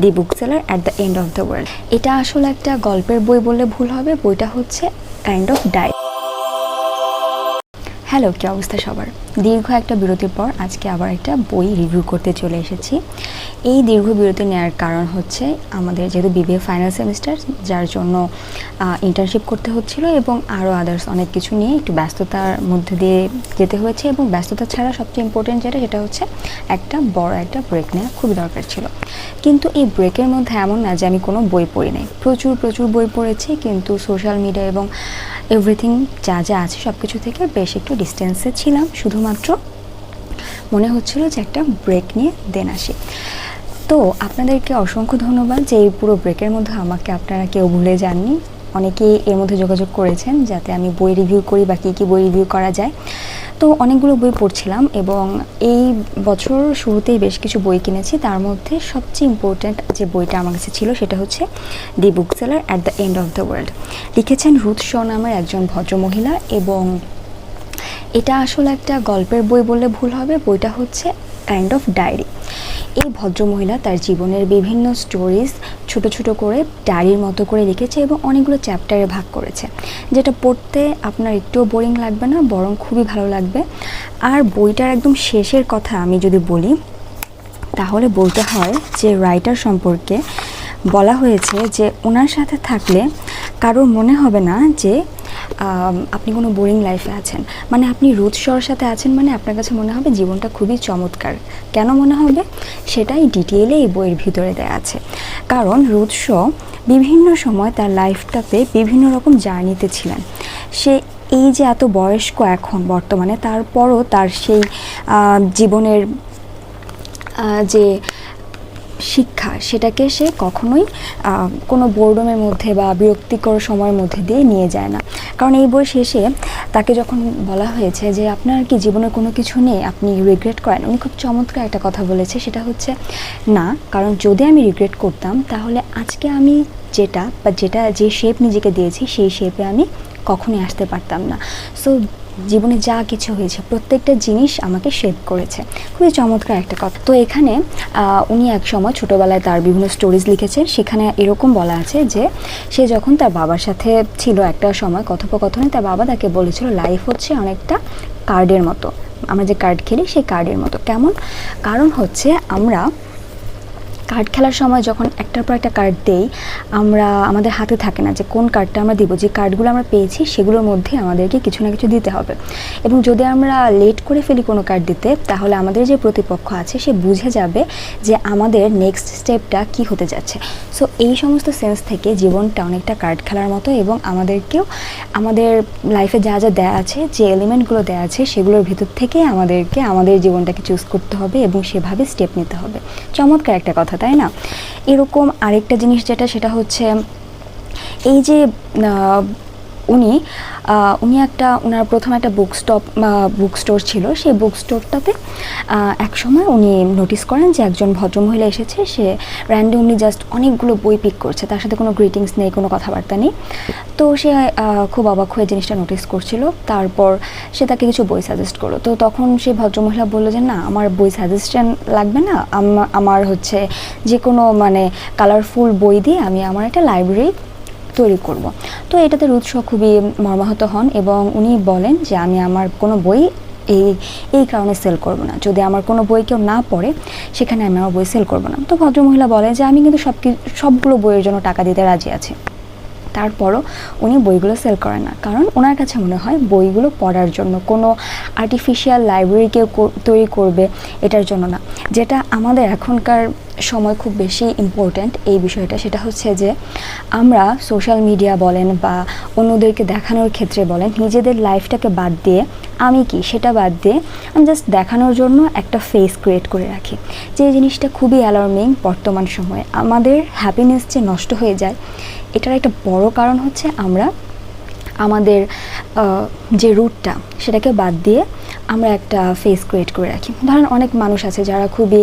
The bookseller at the end of the world এটা আসলে একটা গল্পের বই বললে ভুল হবে, বইটা হচ্ছে কাইন্ড অফ ডাই হ্যালো, কী অবস্থা সবার? দীর্ঘ একটা বিরতির পর আজকে আবার একটা বই রিভিউ করতে চলে এসেছি। এই দীর্ঘ বিরতি নেওয়ার কারণ হচ্ছে আমাদের যেহেতু বিবিএ ফাইনাল সেমিস্টার যার জন্য ইন্টার্নশিপ করতে হচ্ছিল এবং আরও আদার্স অনেক কিছু নিয়ে একটু ব্যস্ততার মধ্যে দিয়ে যেতে হয়েছে এবং ব্যস্ততা ছাড়া সবচেয়ে ইম্পর্টেন্ট যেটা, সেটা হচ্ছে একটা বড় একটা ব্রেক নেওয়া খুবই দরকার ছিল। কিন্তু এই ব্রেকের মধ্যে এমন না যে আমি কোনো বই পড়ি নাই। প্রচুর প্রচুর বই পড়েছি, কিন্তু সোশ্যাল মিডিয়া এবং এভরিথিং যা যা আছে সব কিছু থেকে বেশ একটু ডিস্টেন্সে ছিলাম, শুধুমাত্র মনে হচ্ছিল যে একটা ব্রেক নিয়ে দেন আসি। তো আপনাদেরকে অসংখ্য ধন্যবাদ যে এই পুরো ব্রেকের মধ্যে আমাকে আপনারা কেউ ভুলে যাননি। অনেকেই এর মধ্যে যোগাযোগ করেছেন যাতে আমি বই রিভিউ করি বা কী কী বই রিভিউ করা যায়। তো অনেকগুলো বই পড়ছিলাম এবং এই বছর শুরুতেই বেশ কিছু বই কিনেছি। তার মধ্যে সবচেয়ে ইম্পর্ট্যান্ট যে বইটা আমার কাছে ছিল সেটা হচ্ছে the bookseller at the end of the world লিখেছেন রুথ শ নামের একজন ভদ্রমহিলা এবং এটা আসলে একটা গল্পের বই বললে ভুল হবে, বইটা হচ্ছে কাইন্ড অফ ডায়েরি এই ভদ্রমহিলা তার জীবনের বিভিন্ন স্টোরিজ ছোট ছোট করে ডায়েরির মতো করে লিখেছে এবং অনেকগুলো চ্যাপ্টারে ভাগ করেছে। যেটা পড়তে আপনার একটুও বোরিং লাগবে না, বরং খুবই ভালো লাগবে। আর বইটার একদম শেষের কথা আমি যদি বলি, তাহলে বলতে হয় যে রাইটার সম্পর্কে বলা হয়েছে যে ওনার সাথে থাকলে কারোর মনে হবে না যে আপনি কোনো বোরিং লাইফে আছেন। মানে আপনি রুৎসর সাথে আছেন মানে আপনার কাছে মনে হবে জীবনটা খুবই চমৎকার। কেন মনে হবে? সেটাই ডিটেইলে এই বইয়ের ভিতরে দেওয়া আছে। কারণ রুৎস বিভিন্ন সময় তার লাইফটাতে বিভিন্ন রকম জার্নিতে ছিলেন। সে এই যে এত বয়স্ক এখন বর্তমানে, তারপরও তার সেই জীবনের যে শিক্ষা, সেটাকে সে কখনোই কোনো বোর্ডমের মধ্যে বা বিরক্তিকর সময়ের মধ্যে দিয়ে নিয়ে যায় না। কারণ এই বই শেষে তাকে যখন বলা হয়েছে যে, আপনার কি জীবনে কোনো কিছু নেই? আপনি রিগ্রেট করেন? উনি খুব চমৎকার একটা কথা বলেছে। সেটা হচ্ছে, না, কারণ যদি আমি রিগ্রেট করতাম, তাহলে আজকে আমি যেটা বা যেটা যে শেপ নিজেকে দিয়েছি, সেই শেপে আমি কখনোই আসতে পারতাম না। সো জীবনে যা কিছু হয়েছে, প্রত্যেকটা জিনিস আমাকে শেপ করেছে। খুবই চমৎকার একটা কথা। তো এখানে উনি এক সময় ছোটোবেলায় তার বিভিন্ন স্টোরিজ লিখেছেন। সেখানে এরকম বলা আছে যে, সে যখন তার বাবার সাথে ছিল একটা সময়, কথোপকথনে তার বাবা তাকে বলেছিল লাইফ হচ্ছে অনেকটা কার্ডের মতো। আমরা যে কার্ড খেলি, সেই কার্ডের মতো। কেমন? কারণ হচ্ছে আমরা কার্ড খেলার সময় যখন একটার পর একটা কার্ড দেই, আমরা, আমাদের হাতে থাকে না যে কোন কার্ডটা আমরা দিব। যে কার্ডগুলো আমরা পেয়েছি সেগুলোর মধ্যে আমাদেরকে কিছু না কিছু দিতে হবে। এবং যদি আমরা লেট করে ফেলি কোনো কার্ড দিতে, তাহলে আমাদের যে প্রতিপক্ষ আছে, সে বুঝে যাবে যে আমাদের নেক্সট স্টেপটা কি হতে যাচ্ছে। সো এই সমস্ত সেন্স থেকে জীবনটা অনেকটা কার্ড খেলার মতো এবং আমাদেরকেও, আমাদের লাইফে যা যা দেয়া আছে, যে এলিমেন্টগুলো দেয়া আছে, সেগুলোর ভিতর থেকে আমাদেরকে, আমাদের জীবনটাকে চুজ করতে হবে এবং সেভাবে স্টেপ নিতে হবে। চমৎকার একটা কথা তাই না? এরকম আরেকটা জিনিস যেটা সেটা হচ্ছে এই যে উনি উনি একটা ওনার প্রথম একটা বুক স্টপ বুক স্টোর ছিল। সেই বুক স্টোরটাতে এক সময় উনি নোটিস করেন যে একজন ভদ্রমহিলা এসেছে। সে র্যান্ডমলি জাস্ট অনেকগুলো বই পিক করছে। তার সাথে কোনো গ্রিটিংস নেই, কোনো কথাবার্তা নেই। তো সে খুব অবাক হয়ে জিনিসটা নোটিস করছিল। তারপর সে তাকে কিছু বই সাজেস্ট করল। তো তখন সেই ভদ্রমহিলা বলল যে, না, আমার বই সাজেশন লাগবে না। আমার হচ্ছে যে কোনো মানে কালারফুল বই দিয়ে আমি আমার একটা লাইব্রেরি তৈরি করব। তো এটাতে রুৎস খুবই মর্মাহত হন এবং উনি বলেন যে, আমি আমার কোনো বই এই এই কারণে সেল করব না। যদি আমার কোনো বই কেউ না পড়ে, সেখানে আমি আমার বই সেল করব না। তো ভদ্রমহিলা বলে যে, আমি কিন্তু সব সবগুলো বইয়ের জন্য টাকা দিতে রাজি আছি। তারপরও উনি বইগুলো সেল করেন না। কারণ ওনার কাছে মনে হয় বইগুলো পড়ার জন্য কোনো আর্টিফিশিয়াল লাইব্রেরি কেউ তৈরি করবে এটার জন্য না। যেটা আমাদের এখনকার সময় খুব বেশি ইম্পর্ট্যান্ট এই বিষয়টা। সেটা হচ্ছে যে, আমরা সোশ্যাল মিডিয়া বলেন বা অন্যদেরকে দেখানোর ক্ষেত্রে বলেন, নিজেদের লাইফটাকে বাদ দিয়ে আমি কি সেটা বাদ দিয়ে আমি জাস্ট দেখানোর জন্য একটা ফেস ক্রিয়েট করে রাখি। যে জিনিসটা খুবই অ্যালার্মিং বর্তমান সময়ে। আমাদের হ্যাপিনেস যে নষ্ট হয়ে যায়, এটার একটা বড় কারণ হচ্ছে আমরা আমাদের যে রুটটা সেটাকে বাদ দিয়ে আমরা একটা ফেস ক্রিয়েট করে রাখি। ধরেন অনেক মানুষ আছে যারা খুবই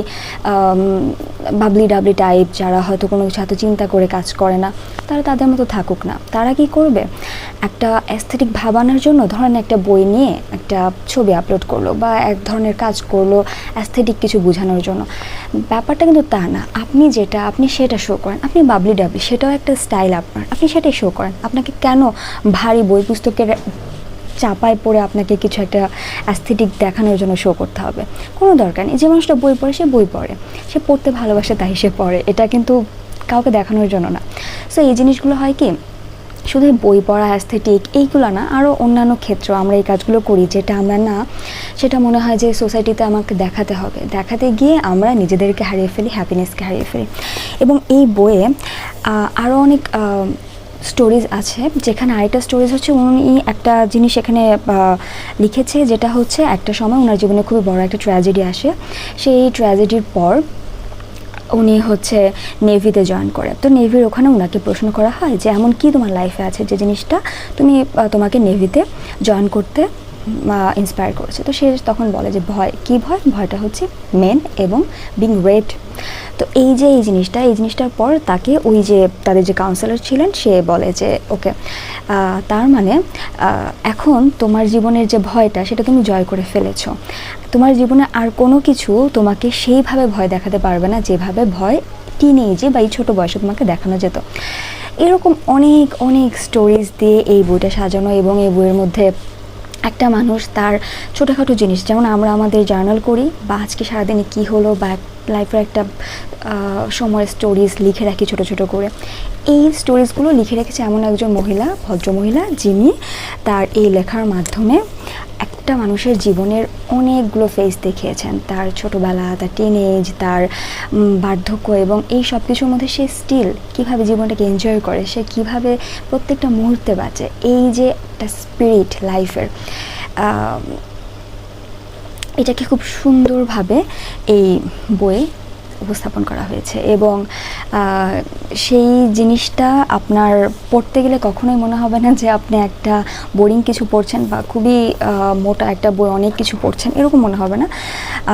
বাবলি ডাবলি টাইপ যারা হয়তো কোনো কিছু এত চিন্তা করে কাজ করে না। তারা তাদের মতো থাকুক না। তারা কি করবে? একটা অ্যাস্থেটিক ভাবানোর জন্য ধরেন একটা বই নিয়ে একটা ছবি আপলোড করল বা এক ধরনের কাজ করল অ্যাস্থেটিক কিছু বোঝানোর জন্য। ব্যাপারটা কিন্তু তা না। আপনি যেটা, আপনি সেটা শো করেন। আপনি বাবলি ডাবলি সেটাও একটা স্টাইল আপনার। আপনি সেটাই শো করেন। আপনাকে কেন ভারী বই পুস্তকের চাপায় পড়ে আপনাকে কিছু একটা অ্যাস্থেটিক দেখানোর জন্য শো করতে হবে। কোনো দরকার নেই, যে মানুষটা বই পড়ে সে বই পড়ে। সে পড়তে ভালোবাসে তাই সে পড়ে, এটা কিন্তু কাউকে দেখানোর জন্য না। সো এই জিনিসগুলো হয় কি, শুধু বই পড়া অ্যাস্থেটিক এইগুলো না আরও অন্যান্য ক্ষেত্র আমরা এই কাজগুলো করি, যেটা আমরা না, সেটা মনে হয় যে সোসাইটিতে আমাকে দেখাতে হবে। দেখাতে গিয়ে আমরা নিজেদেরকে হারিয়ে ফেলি হ্যাপিনেসকে হারিয়ে ফেলি। এবং এই বইয়ে আরও অনেক স্টোরিজ আছে। যেখানে আরেকটা স্টোরিজ হচ্ছে, উনি একটা জিনিস এখানে লিখেছে, যেটা হচ্ছে একটা সময় ওনার জীবনে খুবই বড় একটা ট্র্যাজেডি আসে। সেই ট্র্যাজেডির পর উনি হচ্ছে নেভিতে জয়েন করে। তো নেভির ওখানে ওনাকে প্রশ্ন করা হয় যে, এমন কি তোমার লাইফে আছে যে জিনিসটা তুমি তোমাকে নেভিতে জয়েন করতে ইন্সপায়ার করেছে? তো সে তখন বলে যে, ভয়, কি ভয়? ভয়টা হচ্ছে মেন এবং বিং রেড তো এই যে, এই জিনিসটা, এই জিনিসটার পর তাকে ওই যে, তাদের যে কাউন্সিলর ছিলেন, সে বলে যে, ওকে তার মানে এখন তোমার জীবনের যে ভয়টা, সেটা তুমি জয় করে ফেলেছো। তোমার জীবনে আর কোনো কিছু তোমাকে সেইভাবে ভয় দেখাতে পারবে না, যেভাবে ভয় টিনেজে বা এই ছোটো বয়সে তোমাকে দেখানো যেত। এরকম অনেক অনেক স্টোরিজ দিয়ে এই বইটা সাজানো এবং এই বইয়ের মধ্যে একটা মানুষ তার ছোটোখাটো জিনিস, যেমন আমরা আমাদের জার্নাল করি বা আজকে সারাদিনে কী হলো বা লাইফের একটা সময় সময়ের স্টোরিজ লিখে রাখি ছোট ছোট করে। এই স্টোরিজগুলো লিখে রেখেছে এমন একজন মহিলা ভদ্র মহিলা যিনি তার এই লেখার মাধ্যমে একটা মানুষের জীবনের অনেকগুলো ফেস দেখিয়েছেন। তার ছোটোবেলা, তার টিনেজ তার বার্ধক্য এবং এই সব কিছুর মধ্যে সে স্টিল কীভাবে জীবনটাকে এনজয় করে, সে কীভাবে প্রত্যেকটা মুহূর্তে বাঁচে, এই যে একটা স্পিরিট লাইফের এটাকে খুব সুন্দরভাবে এই বইয়ে উপস্থাপন করা হয়েছে এবং সেই জিনিসটা আপনার পড়তে গেলে কখনোই মনে হবে না যে আপনি একটা বোরিং কিছু পড়ছেন বা খুবই মোটা একটা বই, অনেক কিছু পড়ছেন, এরকম মনে হবে না।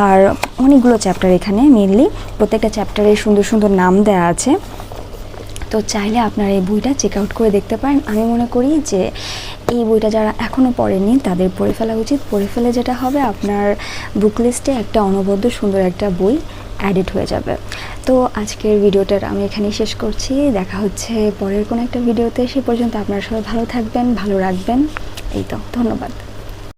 আর অনেকগুলো চ্যাপ্টার এখানে মেনলি প্রত্যেকটা চ্যাপ্টারে সুন্দর সুন্দর নাম দেওয়া আছে। তো চাইলে আপনারা এই বইটা চেক আউট করে দেখতে পারেন। আমি মনে করি যে এই বইটা যারা এখনও পড়েনি তাদের পড়ে ফেলা উচিত। পড়ে ফেলে যেটা হবে আপনার বুক লিস্টে একটা অনবদ্য সুন্দর একটা বই। অ্যাডিট হয়ে যাবে। তো আজকের ভিডিওটার আমি এখানেই শেষ করছি। দেখা হচ্ছে পরের কোনো একটা ভিডিওতে। সে পর্যন্ত আপনারা সবাই ভালো থাকবেন, ভালো রাখবেন। এই তো, ধন্যবাদ।